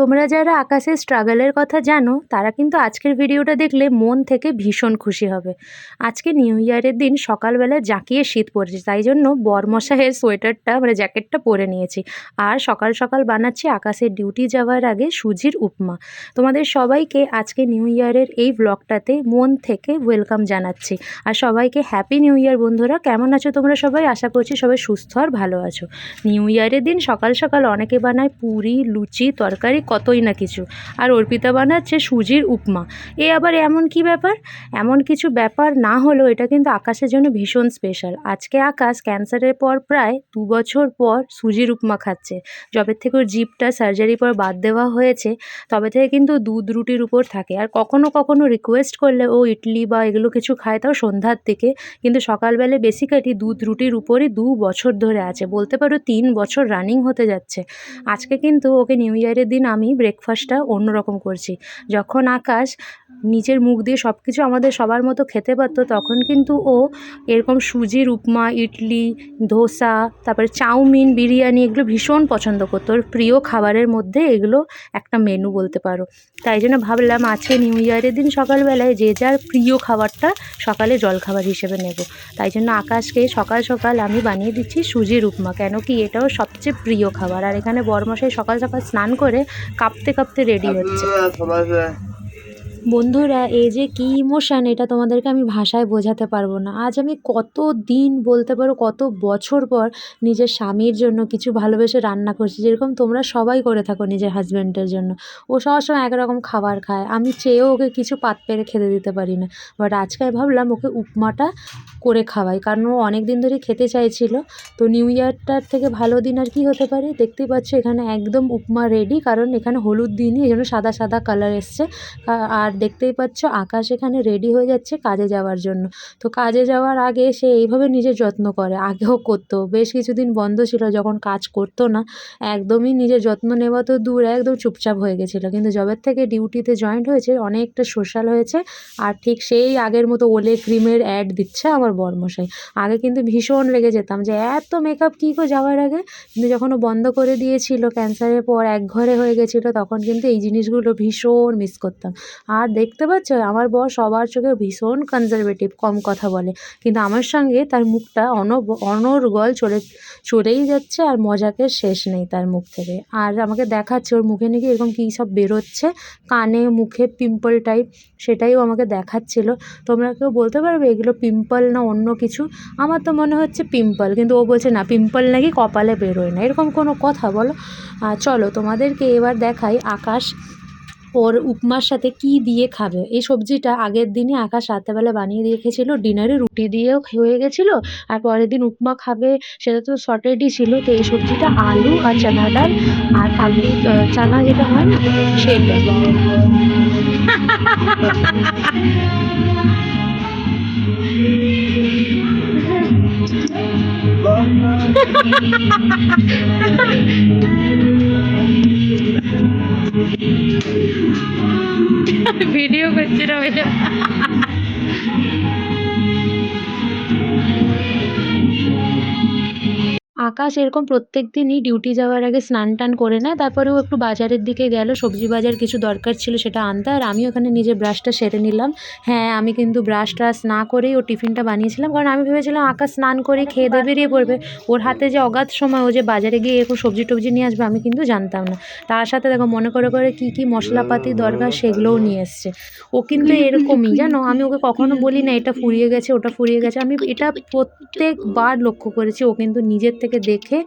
তোমরা যারা আকাশের স্ট্রাগলের কথা জানো, তারা কিন্তু আজকের ভিডিওটা দেখলে মন থেকে ভীষণ খুশি হবে। আজকে নিউ ইয়ারের দিন সকালবেলা জাঁকিয়ে শীত পড়েছে, তাই জন্য বরমশাইয়ের সোয়েটারটা মানে জ্যাকেটটা পরে নিয়েছি। আর সকাল সকাল বানাচ্ছি আকাশের ডিউটি যাওয়ার আগে সুজির উপমা। তোমাদের সবাইকে আজকে নিউ ইয়ারের এই ব্লগটাতে মন থেকে ওয়েলকাম জানাচ্ছি। আর সবাইকে হ্যাপি নিউ ইয়ার বন্ধুরা, কেমন আছো তোমরা সবাই? আশা করছি সবাই সুস্থ আর ভালো আছো। নিউ ইয়ারের দিন সকাল সকাল অনেকে বানায় পুরি, লুচি, তরকারি কতই না কিছু। আর অর্পিতা বানাচ্ছে সুজির উপমা। এ আবার এমন কি ব্যাপার? এমন কিছু ব্যাপার না হলেও এটা কিন্তু আকাশের জন্য ভীষণ স্পেশাল আজকে আকাশ ক্যান্সারের পর প্রায় দু বছর পর সুজির উপমা খাচ্ছে। যবে থেকে ওর জিভটা সার্জারির পর বাদ দেওয়া হয়েছে, তবে থেকে কিন্তু দুধ রুটির উপর থাকে। আর কখনো কখনো রিকোয়েস্ট করলে ও ইডলি বা এগুলো কিছু খায় তাও সন্ধ্যার দিকে। কিন্তু সকালবেলা বেসিক্যালি দুধ রুটির উপরই দু বছর ধরে আছে। বলতে পারো তিন বছর রানিং হতে যাচ্ছে। আজকে কিন্তু ওকে নিউ ইয়ারের দিন আমি ব্রেকফাস্টটা অন্যরকম করছি। যখন আকাশ নিজের মুখ দিয়ে সব কিছু আমাদের সবার মতো খেতে পারতো, তখন কিন্তু ও এরকম সুজির উপমা ইডলি, ধোসা, তারপরে চাউমিন, বিরিয়ানি এগুলো ভীষণ পছন্দ করতো। ওর প্রিয় খাবারের মধ্যে এগুলো একটা মেনু বলতে পারো। তাই জন্য ভাবলাম আজকে নিউ ইয়ারের দিন সকালবেলায় যে যার প্রিয় খাবারটা সকালে জলখাবার হিসেবে নেব। তাই জন্য আকাশকে সকাল সকাল আমি বানিয়ে দিচ্ছি সুজির উপমা কেন কি এটাও সবচেয়ে প্রিয় খাবার। আর এখানে বরমশাই সকাল সকাল স্নান করে কাঁপতে কাঁপতে রেডি হচ্ছে। বন্ধুরা এই যে কী ইমোশান এটা তোমাদেরকে আমি ভাষায় বোঝাতে পারব না। আজ আমি কত দিন বলতে পারো কত বছর পর নিজের স্বামীর জন্য কিছু ভালোবেসে রান্না করছি যেরকম তোমরা সবাই করে থাকো নিজের হাজব্যান্ডের জন্য। ও সবসময় একরকম খাবার খায়। আমি চেয়েও ওকে কিছু পাত পেরে খেতে দিতে পারি না। বাট আজকে ভাবলাম ওকে উপমাটা করে খাওয়াই। কারণ ও অনেক দিন ধরে খেতে চাইছিল। তো নিউ ইয়ারটার থেকে ভালো দিন আর কি হতে পারে? দেখতেই পাচ্ছ, এখানে একদম উপমা রেডি কারণ এখানে হলুদ দিনই এই জন্য সাদা সাদা কালার এসছে। আর দেখতেই পাচ্ছ, আকাশ এখানে রেডি হয়ে যাচ্ছে কাজে যাওয়ার জন্য। তো কাজে যাওয়ার আগে সে এইভাবে নিজের যত্ন করে। আগেও করতো, বেশ কিছুদিন বন্ধ ছিল, যখন কাজ করতো না, একদমই নিজের যত্ন নেওয়া তো দূর, একদম চুপচাপ হয়ে গেছিল। কিন্তু জবের থেকে ডিউটিতে জয়েন্ট হয়েছে, অনেকটা সোশ্যাল হয়েছে, আর ঠিক সেই আগের মতো ওলে ক্রিমের অ্যাড দিচ্ছে আমার বরমশাই। আগে কিন্তু ভীষণ রেগে যেতাম যে, এত মেকআপ কী গো যাওয়ার আগে? কিন্তু যখন ও বন্ধ করে দিয়েছিল ক্যান্সারের পর, এক ঘরে হয়ে গেছিল, তখন কিন্তু এই জিনিসগুলো ভীষণ মিস করতাম। আর দেখতে পাচ্ছ, আমার বর সবার চোখে ভীষণ কনজারভেটিভ কম কথা বলে। কিন্তু আমার সঙ্গে তার মুখটা অনব, অনর্গল চলে, চলেই যাচ্ছে আর মজাকে শেষ নেই তার মুখ থেকে। আর আমাকে দেখাচ্ছে, ওর মুখে নাকি এরকম কী সব বেরোচ্ছে, কানে, মুখে পিম্পল টাইপ সেটাইও আমাকে দেখাচ্ছিল। তোমরা কেউ বলতে পারবে, এগুলো পিম্পল না অন্য কিছু। আমার তো মনে হচ্ছে পিম্পল, কিন্তু ও বলছে, না, পিম্পল নাকি কপালে বেরোয় না। এরকম কোনো কথা বলো। চলো তোমাদেরকে এবার দেখাই আকাশ ওর উপমার সাথে কি দিয়ে খাবে। এই সবজিটা আগের দিনই আকাশ রাত্রেবেলা বানিয়ে রেখেছিল ডিনারে রুটি দিয়েও হয়ে গেছিল, আর পরের দিন উপমা খাবে, সেটা তো সর্টেডই ছিল। তো এই সবজিটা আলু আর চানা ডাল আর কাবলি চানা যেটা হয় সেটা। ভিডিও করছিলাম এটা আকাশ এরকম প্রত্যেক দিনই ডিউটি যাওয়ার আগে স্নান টান করে নেয় তারপরে ও একটু বাজারের দিকে গেল, সবজি বাজার কিছু দরকার ছিল সেটা আনতে, আর আমি ওখানে নিজে ব্রাশটা সেরে নিলাম। হ্যাঁ আমি কিন্তু ব্রাশ ট্রাশ না করেই ও টিফিনটা বানিয়েছিলাম, কারণ আমি ভেবেছিলাম আকাশ স্নান করে খেয়ে দিয়ে বেরিয়ে পড়বে। ওর হাতে যে অগাধ সময় ও যে বাজারে গিয়ে এরকম সবজি টবজি নিয়ে আসবে, আমি কিন্তু জানতাম না। তার সাথে দেখো মনে করে করে কী কী মশলাপাতি দরকার সেগুলোও নিয়ে এসছে। ও কিন্তু এরকমই, জানো? আমি ওকে কখনো বলি না, এটা ফুরিয়ে গেছে, ওটা ফুরিয়ে গেছে। আমি এটা প্রত্যেকবার লক্ষ্য করেছি, ও কিন্তু নিজের থেকে দেখে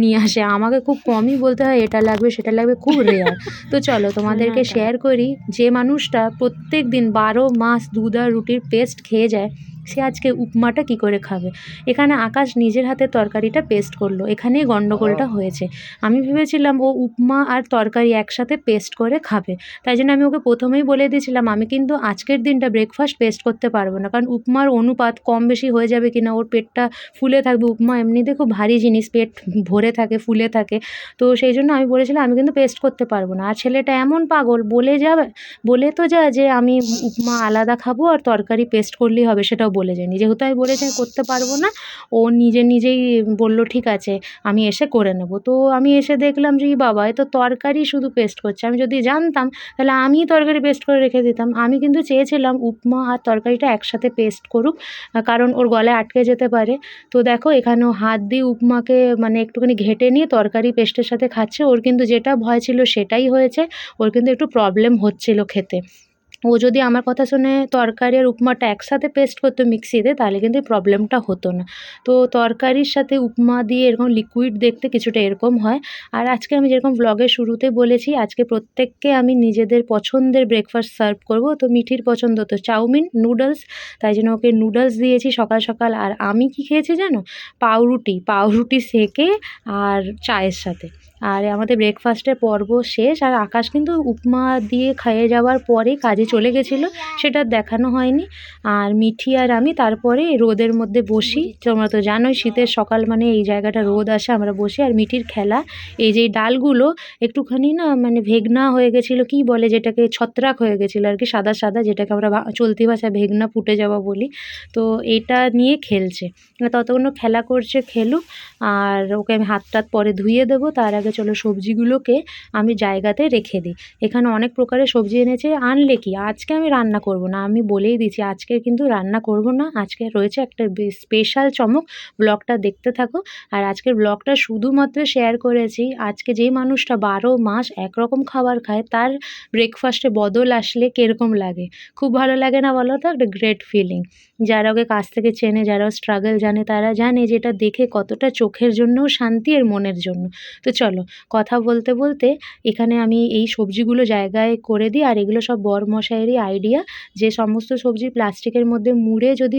নিয়ে আসে। আমাকে খুব কমই বলতে হয় এটা লাগবে সেটা লাগবে। খুব রেয়ার তো চলো তোমাদেরকে শেয়ার করি যে মানুষটা প্রত্যেক দিন বারো মাস দুধ আর রুটির পেস্ট খেয়ে যায়। সে আজকে উপমাটা কি করে খাবে? এখানে আকাশ নিজের হাতে তরকারিটা পেস্ট করল। এখানেই গন্ডগোলটা হয়েছে। আমি ভেবেছিলাম ও উপমা আর তরকারি একসাথে পেস্ট করে খাবে। তাই জন্য আমি ওকে প্রথমেই বলে দিয়েছিলাম আমি কিন্তু আজকের দিনটা ব্রেকফাস্ট পেস্ট করতে পারব না। কারণ উপমার অনুপাত কম বেশি হয়ে যাবে কিনা ওর পেটটা ফুলে থাকবে। উপমা এমনিতে খুব ভারী জিনিস পেট ভরে থাকে ফুলে থাকে। তো সেই জন্য আমি বলেছিলাম আমি কিন্তু পেস্ট করতে পারব না। আর ছেলেটা এমন পাগল বলে যাবে বলে তো যায় যে আমি উপমা আলাদা খাব আর তরকারি পেস্ট করলেই হবে সেটাও বলে যায়নি যেহেতু আমি বলেছি আমি করতে পারব না। ও নিজে নিজেই বলল, ঠিক আছে, আমি এসে করে নেব। তো আমি এসে দেখলাম যে বাবা, এ তো তরকারি শুধু পেস্ট করছে। আমি যদি জানতাম, তাহলে আমিই তরকারি পেস্ট করে রেখে দিতাম। আমি কিন্তু চেয়েছিলাম উপমা আর তরকারিটা একসাথে পেস্ট করুক কারণ ওর গলায় আটকে যেতে পারে। তো দেখো, এখানেও হাত দিয়ে উপমাকে মানে একটুখানি ঘেটে নিয়ে তরকারি পেস্টের সাথে খাচ্ছে। ওর কিন্তু যেটা ভয় ছিল সেটাই হয়েছে। ওর কিন্তু একটু প্রবলেম হচ্ছিল খেতে। ও যদি আমার কথা শুনে তরকারি আর উপমাটা একসাথে পেস্ট করতো মিক্সিতে তাহলে কিন্তু প্রবলেমটা হতো না। তো তরকারির সাথে উপমা দিয়ে এরকম লিকুইড দেখতে কিছুটা এরকম হয়। আর আজকে আমি যেরকম ব্লগের শুরুতে বলেছি, আজকে প্রত্যেককে আমি নিজেদের পছন্দের ব্রেকফাস্ট সার্ভ করব। তো মিঠির পছন্দ তো চাউমিন নুডলস তাই জন্য ওকে নুডলস দিয়েছি সকাল সকাল। আর আমি কি খেয়েছি জানো? পাউরুটি পাউরুটি সেকে আর চায়ের সাথে। আর আমাদের ব্রেকফাস্টের পর্ব শেষ, আর আকাশ কিন্তু উপমা দিয়ে খেয়ে যাওয়ার পরে কাজে চলে গেছিল, সেটা দেখানো হয়নি। আর মিঠি আর আমি তারপরে রোদের মধ্যে বসি। তোমরা তো জানোই শীতের সকাল মানে এই জায়গাটা রোদ আসে, আমরা বসি। আর মিঠির খেলা, এই যে ডালগুলো, একটুখানি না মানে ভেগনা হয়ে গেছিল, কী বলে যেটাকে, ছত্রাক হয়ে গেছিল আর কি, সাদা সাদা, যেটাকে আমরা চলতি ভাষায় ভেগনা ফুটে যাওয়া বলি। তো এটা নিয়ে খেলছে। ততক্ষণ খেলা করছে, খেলুক। আর ওকে আমি হাত টাত পরে ধুয়ে দেবো, তার আগে চলো সবজিগুলোকে আমি জায়গাতে রেখে দিই। এখানে অনেক প্রকারের সবজি এনেছে, আনলে কি? আজকে আমি রান্না করব না। আমি বলেই দিচ্ছি আজকে কিন্তু রান্না করব না। আজকে রয়েছে একটা স্পেশাল চমক। ব্লগটা দেখতে থাকো। আর আজকের ব্লগটা শুধুমাত্র শেয়ার করেছি, আজকে যেই মানুষটা বারো মাস একরকম খাবার খায়, তার ব্রেকফাস্টে বদল আসলে কীরকম লাগে? খুব ভালো লাগে না বলো তো? একটা গ্রেট ফিলিং যারা ওকে কাছ থেকে চেনে, যারা স্ট্রাগল জানে, তারা জানে যে এটা দেখে কতটা চোখের জন্যও শান্তি আর মনের জন্য। তো চলো কথা বলতে বলতে এখানে আমি এই সবজিগুলো জায়গায় করে দিই আর এগুলো সব বরমশাইয়েরই আইডিয়া যে সমস্ত সবজি প্লাস্টিকের মধ্যে মুড়ে যদি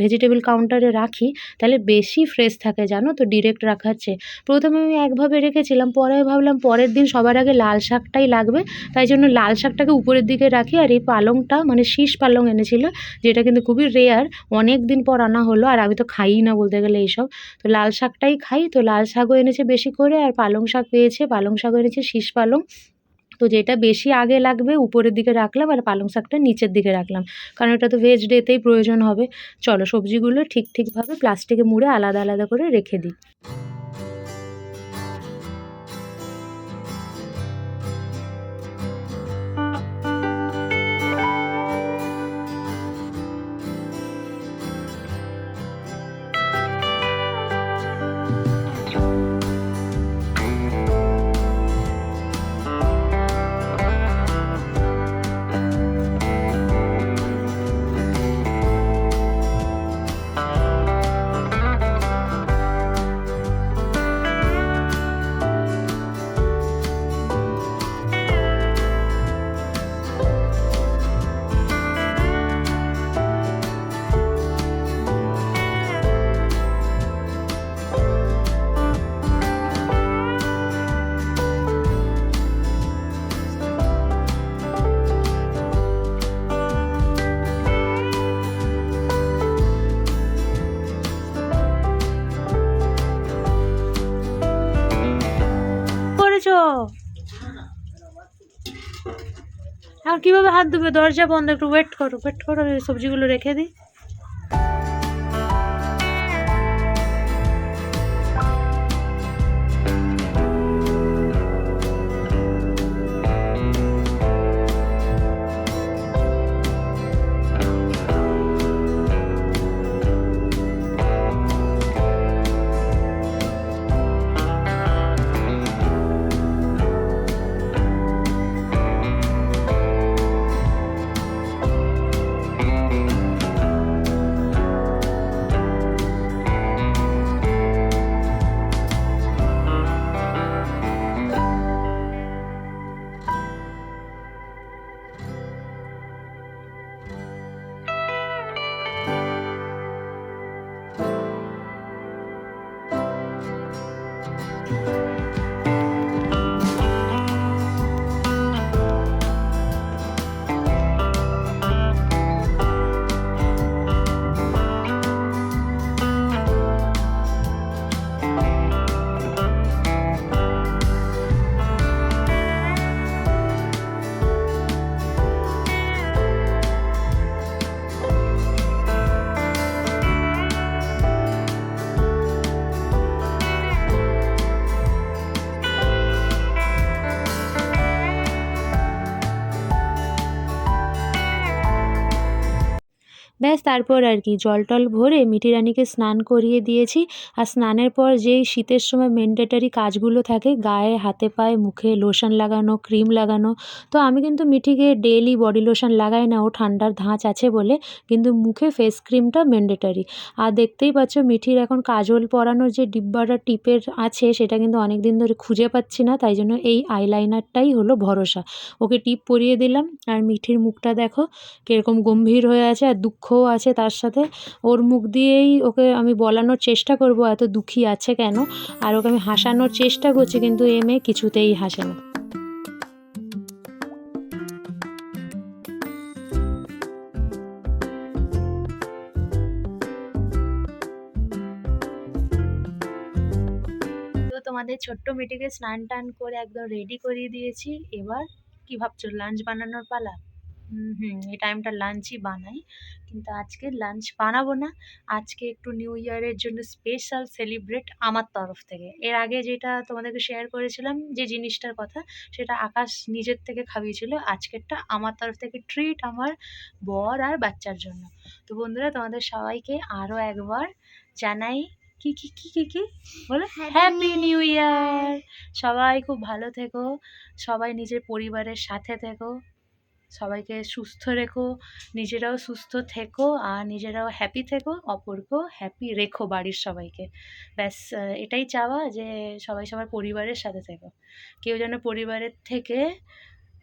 ভেজিটেবল কাউন্টারে রাখি, তাহলে বেশি ফ্রেশ থাকে, জানো তো? ডিরেক্ট রাখার চেয়ে প্রথমে আমি একভাবে রেখেছিলাম, পরে ভাবলাম পরের দিন সবার আগে লাল শাকটাই লাগবে। তাই জন্য লাল শাকটাকে উপরের দিকে রাখি আর এই পালংটা মানে শীষ পালং এনেছিল, যেটা কিন্তু খুবই রেয়ার অনেক দিন পর আনা হলো আর আমি তো খাইই না বলতে গেলে এইসব। তো লাল শাকটাই খাই, তো লাল শাকও এনেছে বেশি করে আর পালং শাক পেয়েছে পালং শাক এনেছে শীষ পালং। তো যেটা বেশি আগে লাগবে, উপরের দিকে রাখলাম আর পালং শাকটা নিচের দিকে রাখলাম। কারণ এটা তো ভেজ ডেতেই প্রয়োজন হবে। চলো সবজিগুলো ঠিক ঠিকভাবে প্লাস্টিকে মুড়ে আলাদা আলাদা করে রেখে দিই। কীভাবে হাত ধুবে? দরজা বন্ধ একটু ওয়েট করো ওয়েট করো সবজিগুলো রেখে দিই। ব্যাস, তারপর আর কি জল টল ভরে মিঠি রানীকে স্নান করিয়ে দিয়েছি। আর স্নানের পর যেই শীতের সময় ম্যান্ডেটারি কাজগুলো থাকে, গায়ে, হাতে পায়ে, মুখে লোশন লাগানো ক্রিম লাগানো, তো আমি কিন্তু মিঠিকে ডেইলি বডি লোশন লাগাই না, ও ঠান্ডার ধাঁচ আছে বলে, কিন্তু মুখে ফেস ক্রিমটা ম্যান্ডেটারি আর দেখতেই পাচ্ছ মিঠির এখন কাজল পরানোর যে ডিব্বাটা টিপের আছে, সেটা কিন্তু অনেক দিন ধরে খুঁজে পাচ্ছি না, তাই জন্য এই আইলাইনারটাই হলো ভরসা। ওকে টিপ পরিয়ে দিলাম, আর মিঠির মুখটা দেখো, কীরকম গম্ভীর হয়ে আছে, আর দুঃখও আছে তার সাথে। ওর মুখ দিয়েই ওকে আমি বলানোর চেষ্টা করব, এত দুঃখী আছে কেন? আর ওকে আমি হাসানোর চেষ্টা করছি, কিন্তু এ মেয়ে কিছুতেই হাসে না। তো তোমাদের ছোট্ট মেয়েটিকে স্নান টান করে একদম রেডি করিয়ে দিয়েছি। এবার কি ভাবছ লাঞ্চ বানানোর পালা? হুম হুম এই টাইমটা লাঞ্চই বানাই। কিন্তু আজকে লাঞ্চ বানাবো না। আজকে একটু নিউ ইয়ারের জন্য স্পেশাল সেলিব্রেট আমার তরফ থেকে। এর আগে যেটা তোমাদেরকে শেয়ার করেছিলাম যে জিনিসটার কথা সেটা আকাশ নিজের থেকে খাইয়েছিল। আজকেরটা আমার তরফ থেকে ট্রিট আমার বর আর বাচ্চার জন্য। তো বন্ধুরা তোমাদের সবাইকে আরও একবার জানাই কি কি কি কি কি? বলো। হ্যাপি নিউ ইয়ার সবাই খুব ভালো থেকো। সবাই নিজের পরিবারের সাথে থেকো। সবাইকে সুস্থ রেখো, নিজেরাও সুস্থ থেকো আর নিজেরাও হ্যাপি থেকো অপরকেও হ্যাপি রেখো বাড়ির সবাইকে। ব্যাস এটাই চাওয়া যে সবাই সবার পরিবারের সাথে থেকো। কেউ যেন পরিবারের থেকে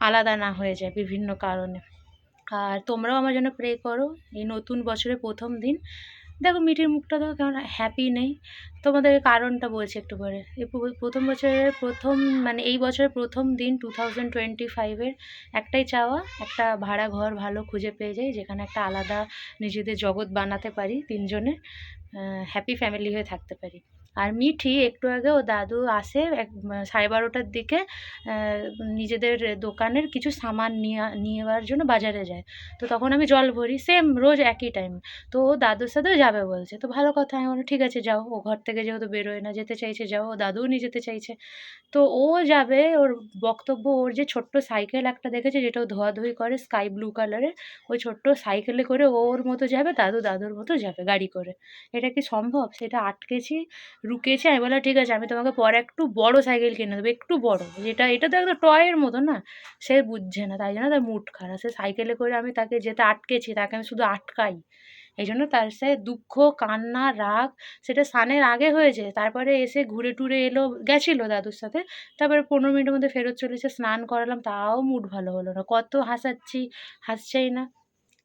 আলাদা না হয়ে যায় বিভিন্ন কারণে। আর তোমরাও আমার জন্য প্রে করো। এই নতুন বছরের প্রথম দিন দেখো মিঠির মুখটা দেখো কেমন হ্যাপি নেই। তোমাদের কারণটা বলছি একটু পরে। প্রথম বছরের প্রথম মানে এই বছরের প্রথম দিন টু থাউজেন্ড টোয়েন্টি ফাইভের একটাই চাওয়া, একটা ভাড়া ঘর ভালো খুঁজে পেয়ে যাই, যেখানে একটা আলাদা নিজেদের জগৎ বানাতে পারি তিনজনে হ্যাপি ফ্যামিলি হয়ে থাকতে পারি। আর মিঠি একটু আগে ও দাদু আসে এক সাড়ে বারোটার দিকে নিজেদের দোকানের কিছু সামান নিয়ে, নেওয়ার জন্য বাজারে যায়। তো তখন আমি জল ভরি সেম রোজ একই টাইম তো ও দাদুর সাথেও যাবে বলছে, তো ভালো কথা, আমি বললাম, ঠিক আছে, যাও, ও ঘর থেকে যেহেতু বেরোয় না, যেতে চাইছে, যাও, ও দাদুও নিয়ে যেতে চাইছে। তো ও যাবে, ওর বক্তব্য, ওর যে ছোট্ট সাইকেল একটা দেখেছে, যেটা ও ধোয়াধুয়ি করে স্কাই ব্লু কালারের ওই ছোট্ট সাইকেলে করে ওর মতো যাবে, দাদু দাদুর মতো যাবে গাড়ি করে। এটা কি সম্ভব? সেটা আটকেছি রুকেছে আমি বললাম, ঠিক আছে, আমি তোমাকে পরে একটু বড় সাইকেল কিনে দেবো, একটু বড়। যেটা, এটা তো একদম টয়ের মতো না, সে বুঝছে না, তাই জন্য তার মুড খারাপ। সে সাইকেলে করে আমি তাকে যেতে আটকেছি, তাকে আমি শুধু আটকাই। এই জন্য তার সে দুঃখ, কান্না, রাগ, সেটা স্নানের আগে হয়েছে, তারপরে এসে ঘুরে টুরে এলো, গেছিল দাদুর সাথে, তারপরে পনেরো মিনিটের মধ্যে ফেরত চলে এসে স্নান করালাম, তাও মুড ভালো হলো না, কত হাসাচ্ছি, হাসছেই না।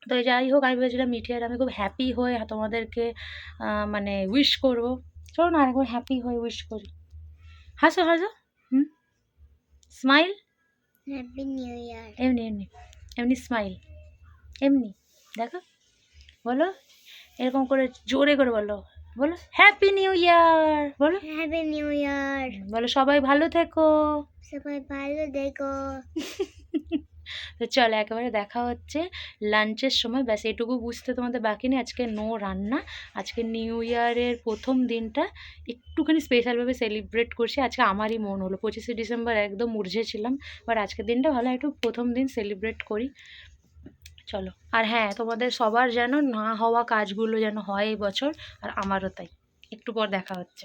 তো যাই হোক, আমি ভেবেছিলাম মিঠি আর আমি খুব হ্যাপি হয়ে তোমাদেরকে মানে উইশ করব। চলো না আরেকবার হ্যাপি হয়ে উইশ করি। হাসো হাসো। Hmm? Smile happy new year এমনি এমনি। এমনি স্মাইল এমনি। দেখো। বলো। এরকম করে জোরে করে বলো। বলো হ্যাপি নিউ ইয়ার বলো। হ্যাপি নিউ ইয়ার বলো সবাই ভালো থেকো। সবাই ভালো দেখো তো চলো একেবারে দেখা হচ্ছে লাঞ্চের সময়। ব্যাস, এটুকু বুঝতে তোমাদের বাকি নেই। আজকে নো রান্না। আজকে নিউ ইয়ারের প্রথম দিনটা একটুখানি স্পেশালভাবে সেলিব্রেট করছি। আজকে আমারই মন হলো। পঁচিশে ডিসেম্বর একদম উর্ঝে ছিলাম বাট আজকের দিনটা ভালো একটু প্রথম দিন সেলিব্রেট করি। চলো। আর হ্যাঁ তোমাদের সবার যেন না হওয়া কাজগুলো যেন হয় এই বছর, আর আমারও তাই। একটু পর দেখা হচ্ছে।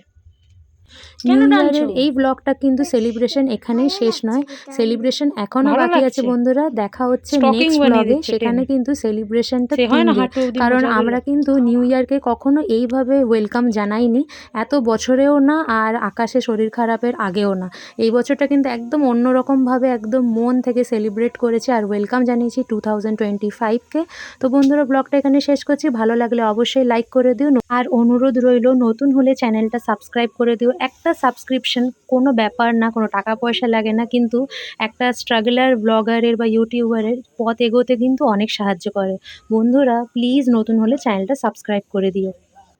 নিউ? ইয়ারের এই ব্লগটা কিন্তু সেলিব্রেশন এখানেই শেষ নয়। সেলিব্রেশন এখনও বাকি আছে বন্ধুরা দেখা হচ্ছে নেক্সট ব্লগে সেখানে কিন্তু সেলিব্রেশনটা হয় কারণ আমরা কিন্তু নিউ ইয়ারকে কখনো এইভাবে ওয়েলকাম জানাইনি। এত বছরেও না আর আকাশে শরীর খারাপের আগেও না। এই বছরটা কিন্তু একদম অন্যরকমভাবে একদম মন থেকে সেলিব্রেট করেছি আর ওয়েলকাম জানিয়েছি টু থাউজেন্ড টোয়েন্টি ফাইভকে তো বন্ধুরা ব্লগটা এখানে শেষ করছি। ভালো লাগলে অবশ্যই লাইক করে দিও। আর অনুরোধ রইল নতুন হলে চ্যানেলটা সাবস্ক্রাইব করে দিও। একটা সাবস্ক্রিপশন কোনো ব্যাপার না, কোনো টাকা পয়সা লাগে না, কিন্তু একটা স্ট্রাগলার ব্লগারের বা ইউটিউবারের পথ এগোতে কিন্তু অনেক সাহায্য করে। বন্ধুরা প্লিজ নতুন হলে চ্যানেলটা সাবস্ক্রাইব করে দিও।